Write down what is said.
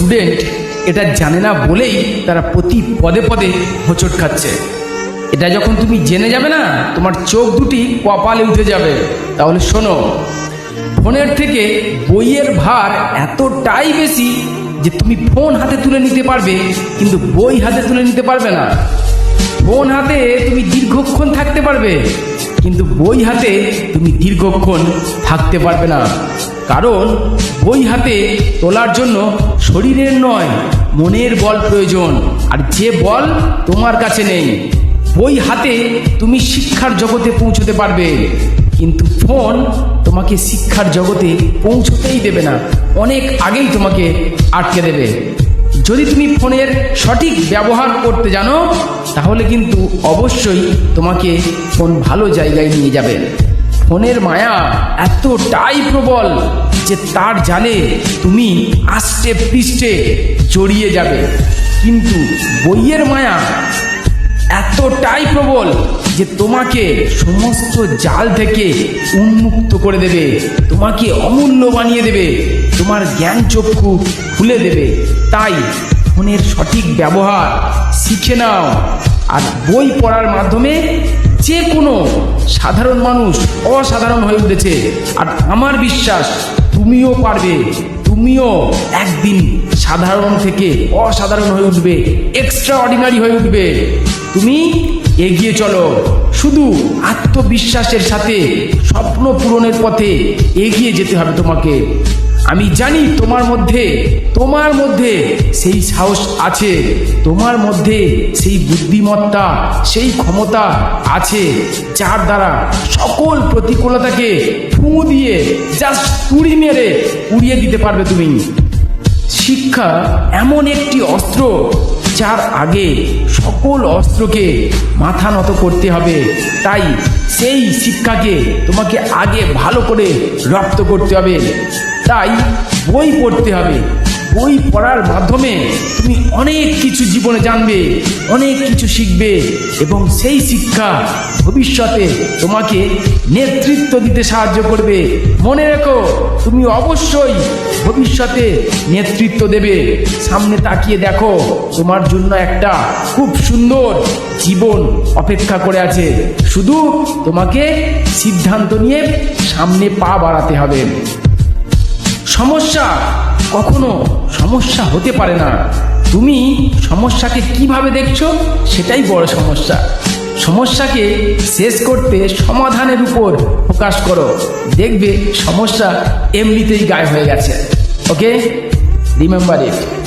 Student এটা জানে না বলেই তারা প্রতি পদে পদে হোঁচট খাচ্ছে। এটা যখন তুমি জেনে যাবে না, তোমার চোখ দুটি কপালে উঠে যাবে। তাহলে শোনো, ফোনের থেকে বইয়ের ভার এতটাই বেশি যে তুমি ফোন হাতে তুলে নিতে পারবে, কিন্তু বই হাতে তুলে নিতে পারবে না। ফোন হাতে তুমি দীর্ঘক্ষণ থাকতে পারবে। কিন্তু বই হাতে তুমি দীর্ঘক্ষণ থাকতে পারবে না। কারণ বই হাতে তোলার জন্য শরীরের নয়, মনের বল প্রয়োজন। আর যে বল তোমার কাছে নেই, বই হাতে তুমি শিক্ষার জগতে পৌঁছতে পারবে। কিন্তু ফোন তোমাকে শিক্ষার জগতে পৌঁছতেই দেবে না, অনেক আগেই তোমাকে আটকে দেবে। যদি তুমি ফোনের সঠিক ব্যবহার করতে জানো, তাহলে কিন্তু অবশ্যই তোমাকে ফোন ভালো জায়গায় নিয়ে যাবে। ফোনের মায়া এতটাই প্রবল যে তার জালে তুমি আষ্টে পৃষ্ঠে জড়িয়ে যাবে। কিন্তু বইয়ের মায়া এতটাই প্রবল যে তোমাকে সমস্ত জাল থেকে উন্মুক্ত করে দেবে, তোমাকে অমূল্য বানিয়ে দেবে। তোমার জ্ঞান চক্ষু খুলে দেবে। তাই ফোনের সঠিক ব্যবহার শিখে নাও। আর বই পড়ার মাধ্যমে যে কোনো সাধারণ মানুষ অসাধারণ হয়ে উঠেছে। আর আমার বিশ্বাস, তুমিও পারবে। তুমিও একদিন সাধারণ থেকে অসাধারণ হয়ে উঠবে এক্সট্রা অর্ডিনারি হয়ে উঠবে। তুমি এগিয়ে চলো। শুধু আত্মবিশ্বাসের সাথে স্বপ্ন পূরণের পথে এগিয়ে যেতে হবে তোমাকে। আমি জানি তোমার মধ্যে তোমার মধ্যে সেই সাহস আছে, তোমার মধ্যে সেই বুদ্ধিমত্তা, সেই ক্ষমতা আছে, যার দ্বারা সকল প্রতিকূলতাকে ফু দিয়ে জাস্ট তুড়ি মেরে উড়িয়ে দিতে পারবে তুমি। শিক্ষা এমন একটি অস্ত্র যার আগে সকল অস্ত্রকে মাথা নত করতে হবে। তাই সেই শিক্ষাকে তোমাকে আগে ভালো করে রপ্ত করতে হবে। তাই বই পড়তে হবে। বই পড়ার মাধ্যমে তুমি অনেক কিছু জীবনে জানবে, অনেক কিছু শিখবে এবং সেই শিক্ষা ভবিষ্যতে তোমাকে নেতৃত্ব দিতে সাহায্য করবে। মনে রেখো, তুমি অবশ্যই ভবিষ্যতে নেতৃত্ব দেবে। সামনে তাকিয়ে দেখো, তোমার জন্য একটা খুব সুন্দর জীবন অপেক্ষা করে আছে। শুধু তোমাকে সিদ্ধান্ত নিয়ে সামনে পা বাড়াতে হবে। সমস্যা? কখনো সমস্যা হতে পারে না। তুমি সমস্যাকে কীভাবে দেখছ? সেটাই বড় সমস্যা। সমস্যাকে শেষ করতে সমাধানের উপর ফোকাস করো। দেখবে সমস্যা এমনিতেই গায়ে হয়ে গেছে। ওকে রিমেম্বার ইট